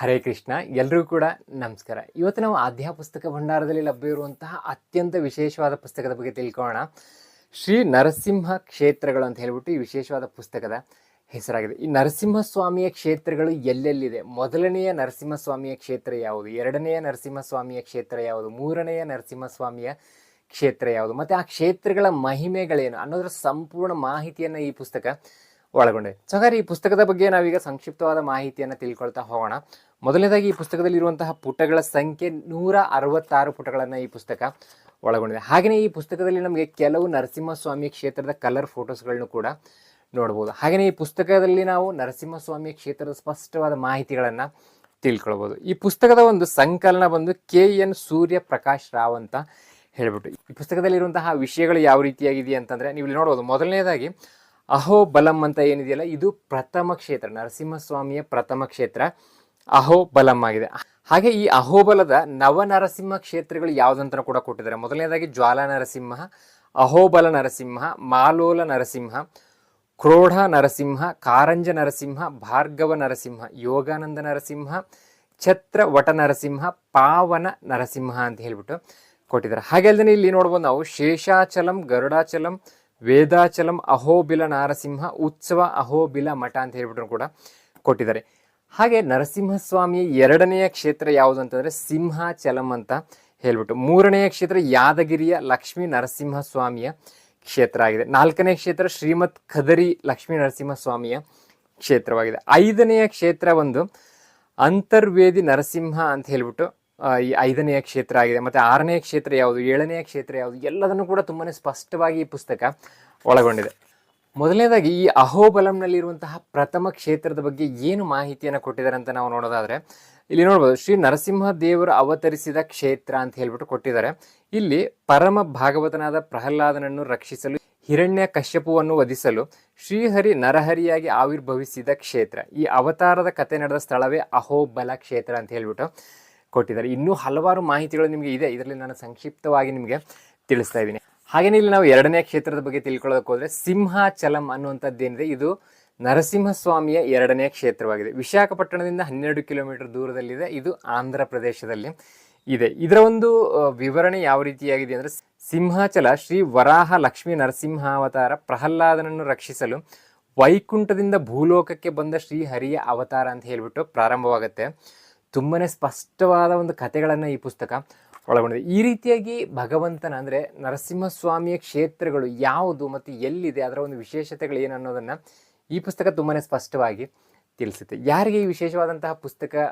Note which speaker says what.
Speaker 1: ಹರೇ ಕೃಷ್ಣ, ಎಲ್ರಿಗೂ ಕೂಡ ನಮಸ್ಕಾರ. ಇವತ್ತು ನಾವು ಆಧ್ಯ ಪುಸ್ತಕ ಭಂಡಾರದಲ್ಲಿ ಲಭ್ಯ ಇರುವಂತಹ ಅತ್ಯಂತ ವಿಶೇಷವಾದ ಪುಸ್ತಕದ ಬಗ್ಗೆ ತಿಳ್ಕೊಳ್ಳೋಣ. ಶ್ರೀ ನರಸಿಂಹ ಕ್ಷೇತ್ರಗಳು ಅಂತ ಹೇಳ್ಬಿಟ್ಟು ಈ ವಿಶೇಷವಾದ ಪುಸ್ತಕದ ಹೆಸರಾಗಿದೆ. ಈ ನರಸಿಂಹಸ್ವಾಮಿಯ ಕ್ಷೇತ್ರಗಳು ಎಲ್ಲೆಲ್ಲಿದೆ? ಮೊದಲನೆಯ ನರಸಿಂಹಸ್ವಾಮಿಯ ಕ್ಷೇತ್ರ ಯಾವುದು? ಎರಡನೆಯ ನರಸಿಂಹಸ್ವಾಮಿಯ ಕ್ಷೇತ್ರ ಯಾವುದು? ಮೂರನೆಯ ನರಸಿಂಹಸ್ವಾಮಿಯ ಕ್ಷೇತ್ರ ಯಾವುದು? ಮತ್ತು ಆ ಕ್ಷೇತ್ರಗಳ ಮಹಿಮೆಗಳೇನು? ಅನ್ನೋದರ ಸಂಪೂರ್ಣ ಮಾಹಿತಿಯನ್ನು ಈ ಪುಸ್ತಕ ಒಳಗೊಂಡಿದೆ ಸೊ ಈ ಪುಸ್ತಕದ ಬಗ್ಗೆ ನಾವೀಗ ಸಂಕ್ಷಿಪ್ತವಾದ ಮಾಹಿತಿಯನ್ನು ತಿಳ್ಕೊಳ್ತಾ ಹೋಗೋಣ. ಮೊದಲನೇದಾಗಿ ಈ ಪುಸ್ತಕದಲ್ಲಿ ಇರುವಂತಹ ಪುಟಗಳ ಸಂಖ್ಯೆ ನೂರ ಅರವತ್ತಾರು ಪುಟಗಳನ್ನು ಈ ಪುಸ್ತಕ ಒಳಗೊಂಡಿದೆ. ಹಾಗೆಯೇ ಈ ಪುಸ್ತಕದಲ್ಲಿ ನಮಗೆ ಕೆಲವು ನರಸಿಂಹಸ್ವಾಮಿ ಕ್ಷೇತ್ರದ ಕಲರ್ ಫೋಟೋಸ್ಗಳನ್ನು ಕೂಡ ನೋಡ್ಬೋದು. ಹಾಗೆಯೇ ಈ ಪುಸ್ತಕದಲ್ಲಿ ನಾವು ನರಸಿಂಹಸ್ವಾಮಿ ಕ್ಷೇತ್ರದ ಸ್ಪಷ್ಟವಾದ ಮಾಹಿತಿಗಳನ್ನು ತಿಳ್ಕೊಳ್ಬೋದು. ಈ ಪುಸ್ತಕದ ಒಂದು ಸಂಕಲನ ಬಂದು ಕೆ ಎನ್ ಸೂರ್ಯ ಪ್ರಕಾಶ್ ರಾವ್ ಅಂತ ಹೇಳ್ಬಿಟ್ಟು. ಈ ಪುಸ್ತಕದಲ್ಲಿರುವಂತಹ ವಿಷಯಗಳು ಯಾವ ರೀತಿಯಾಗಿದೆ ಅಂತಂದರೆ ನೀವು ಇಲ್ಲಿ ನೋಡ್ಬೋದು. ಮೊದಲನೇದಾಗಿ ಅಹೋಬಲಂ ಅಂತ ಏನಿದೆಯಲ್ಲ, ಇದು ಪ್ರಥಮ ಕ್ಷೇತ್ರ, ನರಸಿಂಹಸ್ವಾಮಿಯ ಪ್ರಥಮ ಕ್ಷೇತ್ರ. ಅಹೋಬಲಂ ಆಗಿದೆ. ಹಾಗೆ ಈ ಅಹೋಬಲದ ನವನರಸಿಂಹ ಕ್ಷೇತ್ರಗಳು ಯಾವುದಂತ ಕೂಡ ಕೊಟ್ಟಿದ್ದಾರೆ. ಮೊದಲನೇದಾಗಿ ಜ್ವಾಲಾ ನರಸಿಂಹ, ಅಹೋಬಲ ನರಸಿಂಹ, ಮಾಲೋಲ ನರಸಿಂಹ, ಕ್ರೋಢ ನರಸಿಂಹ, ಕಾರಂಜ ನರಸಿಂಹ, ಭಾರ್ಗವ ನರಸಿಂಹ, ಯೋಗಾನಂದ ನರಸಿಂಹ ಛತ್ರ ವಟ ನರಸಿಂಹ, ಪಾವನ ನರಸಿಂಹ ಅಂತ ಹೇಳ್ಬಿಟ್ಟು ಕೊಟ್ಟಿದ್ದಾರೆ. ಹಾಗೆ ಅಲ್ಲದೆ ಇಲ್ಲಿ ನೋಡ್ಬೋದು ನಾವು ಶೇಷಾಚಲಂ, ಗರುಡಾಚಲಂ ವೇದಾಚಲಂ ಅಹೋಬಿಲ ನಾರಸಿಂಹ ಉತ್ಸವ ಅಹೋಬಿಲ ಮಠ ಅಂತ ಹೇಳ್ಬಿಟ್ರು ಕೂಡ ಕೊಟ್ಟಿದ್ದಾರೆ. ಹಾಗೆ ನರಸಿಂಹಸ್ವಾಮಿಯ ಎರಡನೆಯ ಕ್ಷೇತ್ರ ಯಾವುದು ಅಂತಂದ್ರೆ ಸಿಂಹಾಚಲಂ ಅಂತ ಹೇಳ್ಬಿಟ್ಟು ಮೂರನೆಯ ಕ್ಷೇತ್ರ ಯಾದಗಿರಿಯ ಲಕ್ಷ್ಮೀ ನರಸಿಂಹಸ್ವಾಮಿಯ ಕ್ಷೇತ್ರ ಆಗಿದೆ. ನಾಲ್ಕನೇ ಕ್ಷೇತ್ರ ಶ್ರೀಮತ್ ಖದರಿ ಲಕ್ಷ್ಮೀ ನರಸಿಂಹಸ್ವಾಮಿಯ ಕ್ಷೇತ್ರವಾಗಿದೆ. ಐದನೆಯ ಕ್ಷೇತ್ರ ಒಂದು ಅಂತರ್ವೇದಿ ನರಸಿಂಹ ಅಂತ ಹೇಳ್ಬಿಟ್ಟು ಈ ಐದನೆಯ ಕ್ಷೇತ್ರ ಆಗಿದೆ, ಮತ್ತು ಆರನೆಯ ಕ್ಷೇತ್ರ ಯಾವುದು ಏಳನೆಯ ಕ್ಷೇತ್ರ ಯಾವುದು, ಎಲ್ಲದನ್ನು ಕೂಡ ತುಂಬಾ ಸ್ಪಷ್ಟವಾಗಿ ಈ ಪುಸ್ತಕ ಒಳಗೊಂಡಿದೆ. ಮೊದಲನೇದಾಗಿ, ಈ ಅಹೋಬಲಂನಲ್ಲಿರುವಂತಹ ಪ್ರಥಮ ಕ್ಷೇತ್ರದ ಬಗ್ಗೆ ಏನು ಮಾಹಿತಿಯನ್ನು ಕೊಟ್ಟಿದ್ದಾರೆ ಅಂತ ನಾವು ನೋಡೋದಾದ್ರೆ, ಇಲ್ಲಿ ನೋಡ್ಬೋದು, ಶ್ರೀ ನರಸಿಂಹ ದೇವರು ಅವತರಿಸಿದ ಕ್ಷೇತ್ರ ಅಂತ ಹೇಳ್ಬಿಟ್ಟು ಕೊಟ್ಟಿದ್ದಾರೆ. ಇಲ್ಲಿ ಪರಮ ಭಾಗವತನಾದ ಪ್ರಹ್ಲಾದನನ್ನು ರಕ್ಷಿಸಲು, ಹಿರಣ್ಯ ಕಶ್ಯಪುವನ್ನು ವಧಿಸಲು, ಶ್ರೀಹರಿ ನರಹರಿಯಾಗಿ ಆವಿರ್ಭವಿಸಿದ ಕ್ಷೇತ್ರ. ಈ ಅವತಾರದ ಕತೆ ನಡೆದ ಸ್ಥಳವೇ ಅಹೋಬಲ ಕ್ಷೇತ್ರ ಅಂತ ಹೇಳ್ಬಿಟ್ಟು ಕೊಟ್ಟಿದ್ದಾರೆ. ಇನ್ನೂ ಹಲವಾರು ಮಾಹಿತಿಗಳು ನಿಮಗೆ ಇದೆ. ಇದರಲ್ಲಿ ನಾನು ಸಂಕ್ಷಿಪ್ತವಾಗಿ ನಿಮಗೆ ತಿಳಿಸ್ತಾ ಇದ್ದೀನಿ. ಹಾಗೆಯೇ ಇಲ್ಲಿ ನಾವು ಎರಡನೇ ಕ್ಷೇತ್ರದ ಬಗ್ಗೆ ತಿಳ್ಕೊಳ್ಳೋದಕ್ಕೆ ಹೋದರೆ ಸಿಂಹಾಚಲಂ ಅನ್ನುವಂಥದ್ದು ಏನಿದೆ? ಇದು ನರಸಿಂಹಸ್ವಾಮಿಯ ಎರಡನೇ ಕ್ಷೇತ್ರವಾಗಿದೆ. ವಿಶಾಖಪಟ್ಟಣದಿಂದ ಹನ್ನೆರಡು ಕಿಲೋಮೀಟರ್ ದೂರದಲ್ಲಿದೆ. ಇದು ಆಂಧ್ರ ಪ್ರದೇಶದಲ್ಲಿ ಇದೆ. ಇದರ ಒಂದು ವಿವರಣೆ ಯಾವ ರೀತಿಯಾಗಿದೆ ಅಂದರೆ ಸಿಂಹಾಚಲ ಶ್ರೀ ವರಾಹ ಲಕ್ಷ್ಮೀ ನರಸಿಂಹಾವತಾರ ಪ್ರಹ್ಲಾದನನ್ನು ರಕ್ಷಿಸಲು ವೈಕುಂಠದಿಂದ ಭೂಲೋಕಕ್ಕೆ ಬಂದ ಶ್ರೀ ಹರಿಯ ಅವತಾರ ಅಂತ ಹೇಳಿಬಿಟ್ಟು ಪ್ರಾರಂಭವಾಗುತ್ತೆ. ತುಂಬನೇ ಸ್ಪಷ್ಟವಾದ ಒಂದು ಕಥೆಗಳನ್ನು ಈ ಪುಸ್ತಕ ಒಳಗೊಂಡಿದೆ. ಈ ರೀತಿಯಾಗಿ ಭಗವಂತನ ಅಂದರೆ ನರಸಿಂಹಸ್ವಾಮಿಯ ಕ್ಷೇತ್ರಗಳು ಯಾವುದು ಮತ್ತು ಎಲ್ಲಿದೆ, ಅದರ ಒಂದು ವಿಶೇಷತೆಗಳು ಏನು ಅನ್ನೋದನ್ನು ಈ ಪುಸ್ತಕ ತುಂಬಾ ಸ್ಪಷ್ಟವಾಗಿ ತಿಳಿಸುತ್ತೆ. ಯಾರಿಗೆ ಈ ವಿಶೇಷವಾದಂತಹ ಪುಸ್ತಕ